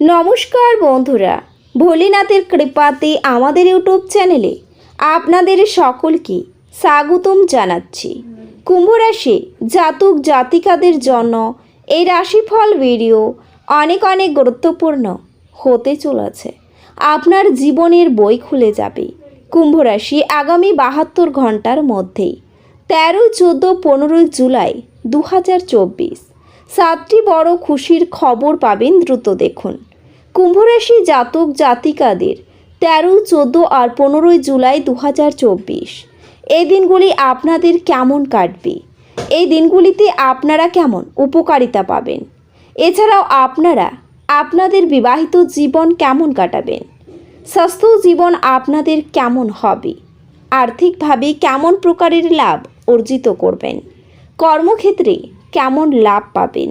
নমস্কার বন্ধুরা, ভোলেনাথের কৃপাতে আমাদের ইউটিউব চ্যানেলে আপনাদের সকলকে স্বাগতম জানাচ্ছি। কুম্ভ রাশি জাতক জাতিকাদের জন্য এই রাশিফল ভিডিও অনেক অনেক গুরুত্বপূর্ণ হতে চলেছে। আপনার জীবনের বই খুলে যাবে। কুম্ভ রাশি আগামী বাহাত্তর ঘণ্টার মধ্যেই, তেরো, চোদ্দ পনেরোই জুলাই দু সাতটি বড় খুশির খবর পাবেন দ্রুত দেখুন। কুম্ভরাশি জাতক জাতিকাদের তেরো, চোদ্দ আর পনেরোই জুলাই দু হাজার চব্বিশ। এই দিনগুলি আপনাদের কেমন কাটবে? এই দিনগুলিতে আপনারা কেমন উপকারিতা পাবেন? এছাড়াও আপনারা আপনাদের বিবাহিত জীবন কেমন কাটাবেন? স্বাস্থ্য জীবন আপনাদের কেমন হবে? আর্থিকভাবে কেমন প্রকারের লাভ অর্জিত করবেন? কর্মক্ষেত্রে কেমন লাভ পাবেন?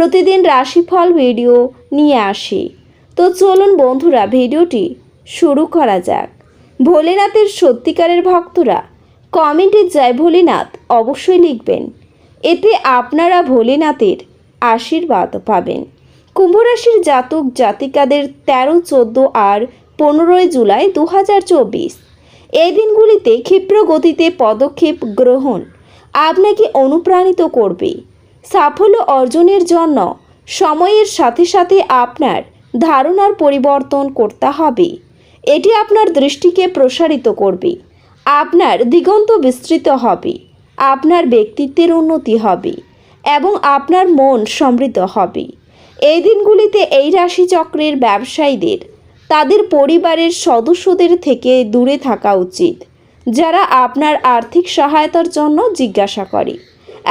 প্রতিদিন রাশিফল ভিডিও নিয়ে আসি। তো চলুন বন্ধুরা, ভিডিওটি শুরু করা যাক। ভোলেনাথের সত্যিকারের ভক্তরা কমেন্টে জয় ভোলেনাথ অবশ্যই লিখবেন। এতে আপনারা ভোলেনাথের আশীর্বাদ পাবেন। কুম্ভরাশির জাতক জাতিকাদের তেরো, চোদ্দ আর পনেরোই জুলাই দু হাজার চব্বিশ। এই দিনগুলিতে ক্ষিপ্র গতিতে পদক্ষেপ গ্রহণ আপনাকে অনুপ্রাণিত করবে। সাফল্য অর্জনের জন্য সময়ের সাথে সাথে আপনার ধারণার পরিবর্তন করতে হবে। এটি আপনার দৃষ্টিকে প্রসারিত করবে, আপনার দিগন্ত বিস্তৃত হবে, আপনার ব্যক্তিত্বের উন্নতি হবে এবং আপনার মন সমৃদ্ধ হবে। এই দিনগুলিতে এই রাশিচক্রের ব্যবসায়ীদের, তাদের পরিবারের সদস্যদের থেকে দূরে থাকা উচিত, যারা আপনার আর্থিক সহায়তার জন্য জিজ্ঞাসা করে।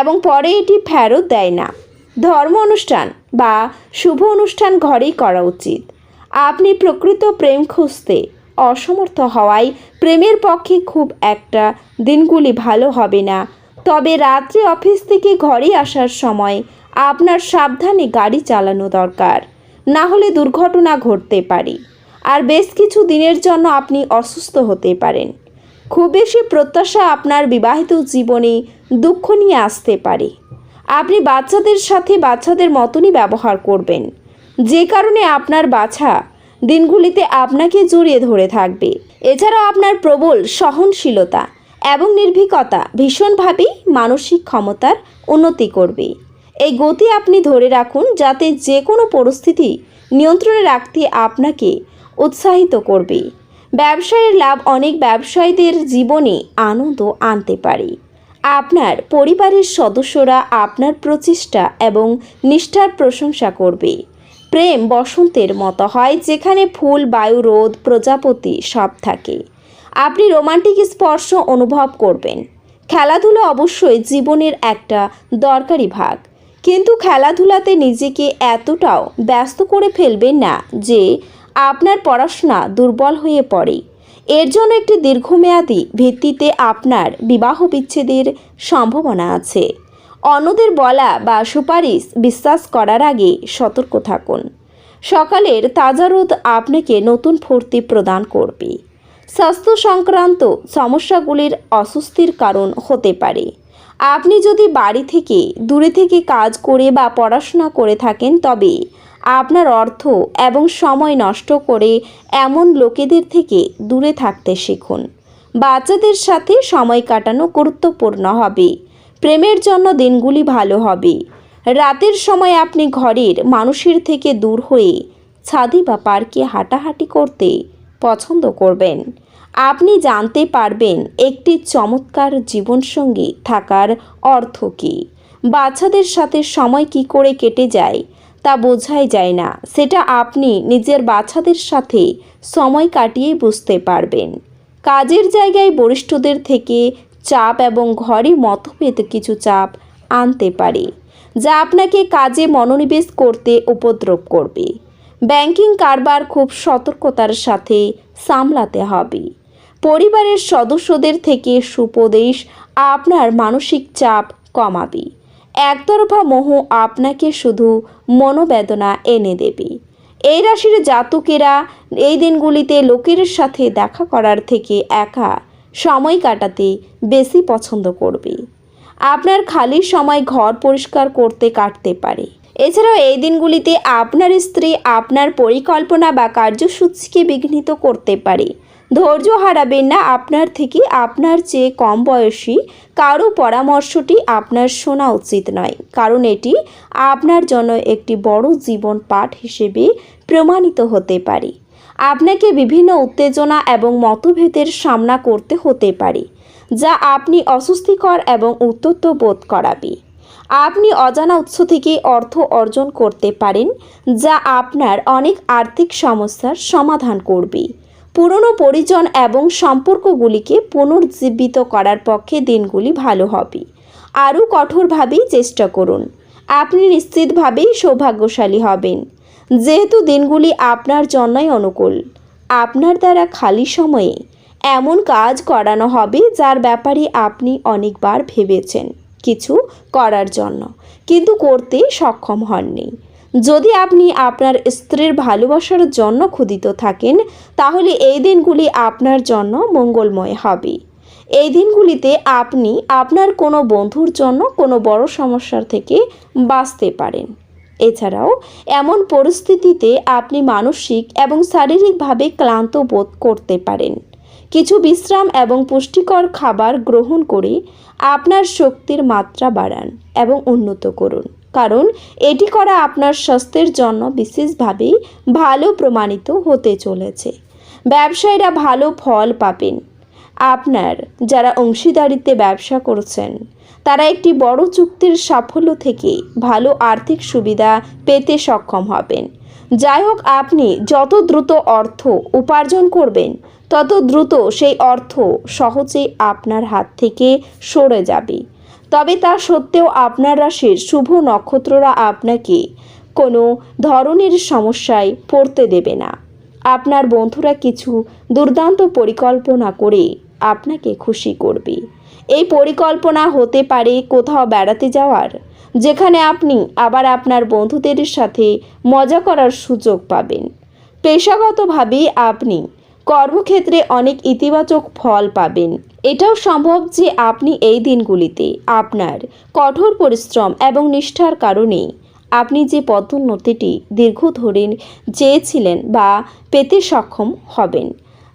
এবং পরে এটি ফেরত দেয় না। ধর্ম অনুষ্ঠান বা শুভ অনুষ্ঠান ঘরেই করা উচিত। আপনি প্রকৃত প্রেম খুঁজতে অসমর্থ হওয়ায় প্রেমের পক্ষে খুব একটা দিনগুলি ভালো হবে না। তবে রাত্রে অফিস থেকে ঘরে আসার সময় আপনার সাবধানে গাড়ি চালানো দরকার। না হলে দুর্ঘটনা ঘটতে পারে। আর বেশ কিছু দিনের জন্য আপনি অসুস্থ হতে পারেন। খুব বেশি প্রত্যাশা আপনার বিবাহিত জীবনে দুঃখ নিয়ে আসতে পারে। আপনি বাচ্চাদের সাথে বাচ্চাদের মতনই ব্যবহার করবেন। যে কারণে আপনার বাছা দিনগুলিতে আপনাকে জড়িয়ে ধরে থাকবে। এছাড়াও আপনার প্রবল সহনশীলতা এবং নির্ভীকতা ভীষণভাবেই মানসিক ক্ষমতার উন্নতি করবে। এই গতি আপনি ধরে রাখুন যাতে যে কোনো পরিস্থিতি নিয়ন্ত্রণে রাখতে আপনাকে উৎসাহিত করবে। ব্যবসায়ের লাভ অনেক ব্যবসায়ীদের জীবনে আনন্দ আনতে পারে। আপনার পরিবারের সদস্যরা আপনার প্রচেষ্টা এবং নিষ্ঠার প্রশংসা করবে। প্রেম বসন্তের মতো হয় যেখানে ফুল, বায়ু, রোদ, প্রজাপতি সব থাকে। আপনি রোমান্টিক স্পর্শ অনুভব করবেন। খেলাধুলা অবশ্যই জীবনের একটা দরকারি ভাগ। কিন্তু খেলাধুলাতে নিজেকে এতটাও ব্যস্ত করে ফেলবেন না যে আপনার পড়াশোনা দুর্বল হয়ে পড়ে। এর জন্য একটি দীর্ঘমেয়াদী ভিত্তিতে আপনার বিবাহ বিচ্ছেদের সম্ভাবনা আছে। অন্যদের বলা বা সুপারিশ বিশ্বাস করার আগে সতর্ক থাকুন। সকালের তাজা রোদ আপনাকে নতুন ফুর্তি প্রদান করবে। স্বাস্থ্য সংক্রান্ত সমস্যাগুলির অস্বস্তির কারণ হতে পারে। আপনি যদি বাড়ি থেকে, দূরে থেকে কাজ করে বা পড়াশোনা করে থাকেন, তবে আপনার অর্থ এবং সময় নষ্ট করে এমন লোকেদের থেকে দূরে থাকতে শিখুন। বাচ্চাদের সাথে সময় কাটানো গুরুত্বপূর্ণ হবে। প্রেমের জন্য দিনগুলি ভালো হবে। রাতের সময় আপনি ঘরের মানুষের থেকে দূর হয়ে ছাদে বা পার্কে হাঁটাহাঁটি করতে পছন্দ করবেন। আপনি জানতে পারবেন একটি চমৎকার জীবনসঙ্গী থাকার অর্থ কী। বাচ্চাদের সাথে সময় কি করে কেটে যায় তা বোঝাই যায় না। সেটা আপনি নিজের বাচ্চাদের সাথে সময় কাটিয়ে বুঝতে পারবেন। কাজের জায়গায় বরিষ্ঠদের থেকে চাপ এবং ঘরে মতভেদ কিছু চাপ আনতে পারে, যা আপনাকে কাজে মনোনিবেশ করতে উপদ্রব করবে। ব্যাংকিং কারবার খুব সতর্কতার সাথে সামলাতে হবে। পরিবারের সদস্যদের থেকে সুপদেশ আপনার মানসিক চাপ কমাবে। একতরফা মোহ আপনাকে শুধু মনোবেদনা এনে দেবে। এই রাশির জাতকেরা এই দিনগুলিতে লোকের সাথে দেখা করার থেকে একা সময় কাটাতে বেশি পছন্দ করবে। আপনার খালি সময় ঘর পরিষ্কার করতে কাটতে পারে। এছাড়াও এই দিনগুলিতে আপনার স্ত্রী আপনার পরিকল্পনা বা কার্যসূচিকে বিঘ্নিত করতে পারে। ধৈর্য হারাবেন না আপনার থেকে আপনার চেয়ে কম বয়সী। কারও পরামর্শটি আপনার শোনা উচিত নয়। কারণ এটি আপনার জন্য একটি বড় জীবন পাঠ হিসেবে প্রমাণিত হতে পারে। আপনাকে বিভিন্ন উত্তেজনা এবং মতভেদের সামনা করতে হতে পারে, যা আপনি অস্বস্তিকর এবং উত্তত্ত বোধ করাবে। আপনি অজানা উৎস থেকে অর্থ অর্জন করতে পারেন, যা আপনার অনেক আর্থিক সমস্যার সমাধান করবে। পুরনো পরিজন এবং সম্পর্কগুলিকে পুনর্জীবিত করার পক্ষে দিনগুলি ভালো হবে। আরও কঠোরভাবেই চেষ্টা করুন। আপনি নিশ্চিতভাবেই সৌভাগ্যশালী হবেন। যেহেতু দিনগুলি আপনার জন্যই অনুকূল, আপনার দ্বারা খালি সময়ে এমন কাজ করানো হবে যার ব্যাপারে আপনি অনেকবার ভেবেছেন কিছু করার জন্য, কিন্তু করতে সক্ষম হননি। যদি আপনি আপনার স্ত্রীর ভালোবাসার জন্য ক্ষুদিত থাকেন, তাহলে এই দিনগুলি আপনার জন্য মঙ্গলময় হবে। এই দিনগুলিতে আপনি আপনার কোনো বন্ধুর জন্য কোনো বড় সমস্যার থেকে বাঁচতে পারেন। এছাড়াও, এমন পরিস্থিতিতে আপনি মানসিক এবং শারীরিকভাবে ক্লান্ত বোধ করতে পারেন। কিছু বিশ্রাম এবং পুষ্টিকর খাবার গ্রহণ করে আপনার শক্তির মাত্রা বাড়ান এবং উন্নত করুন। কারণ এটি করা আপনার স্বাস্থ্যের জন্য বিশেষভাবে ভালো প্রমাণিত হতে চলেছে। ব্যবসায়ীরা ভালো ফল পাবেন। আপনার যারা অংশীদারিত্বে ব্যবসা করছেন, তারা একটি বড় চুক্তির সাফল্য থেকে ভালো আর্থিক সুবিধা পেতে সক্ষম হবেন। যাই হোক, আপনি যত দ্রুত অর্থ উপার্জন করবেন, তত দ্রুত সেই অর্থ সহজেই আপনার হাত থেকে সরে যাবে। তবে তা সত্ত্বেও আপনার রাশির শুভ নক্ষত্ররা আপনাকে কোনো ধরনের সমস্যায় পড়তে দেবে না। আপনার বন্ধুরা কিছু দুর্দান্ত পরিকল্পনা করে আপনাকে খুশি করবে। এই পরিকল্পনা হতে পারে কোথাও বেড়াতে যাওয়ার যেখানে আপনি আবার আপনার বন্ধুদের সাথে মজা করার সুযোগ পাবেন। পেশাগতভাবে আপনি কর্মক্ষেত্রে অনেক ইতিবাচক ফল পাবেন। এটাও সম্ভব যে আপনি এই দিনগুলিতে আপনার কঠোর পরিশ্রম এবং নিষ্ঠার কারণে আপনি যে পদোন্নতিটি দীর্ঘ ধরে চেয়েছিলেন বা পেতে সক্ষম হবেন।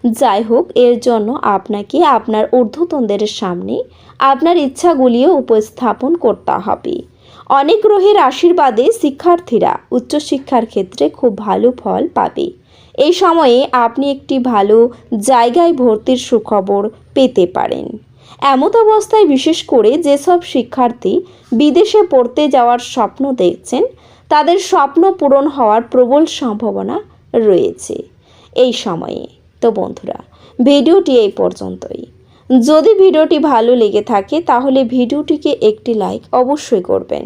যাই হোক, এর জন্য আপনাকে আপনার ঊর্ধ্বতনদের সামনে আপনার ইচ্ছাগুলিও উপস্থাপন করতে হবে। অনেক গ্রহের আশীর্বাদে শিক্ষার্থীরা উচ্চশিক্ষার ক্ষেত্রে খুব ভালো ফল পাবে। এই সময়ে আপনি একটি ভালো জায়গায় ভর্তির সুখবর পেতে পারেন। এমত অবস্থায় বিশেষ করে যেসব শিক্ষার্থী বিদেশে পড়তে যাওয়ার স্বপ্ন দেখছেন, তাদের স্বপ্ন পূরণ হওয়ার প্রবল সম্ভাবনা রয়েছে এই সময়ে। তো বন্ধুরা, ভিডিওটি এই পর্যন্তই। যদি ভিডিওটি ভালো লেগে থাকে, তাহলে ভিডিওটিকে একটি লাইক অবশ্যই করবেন।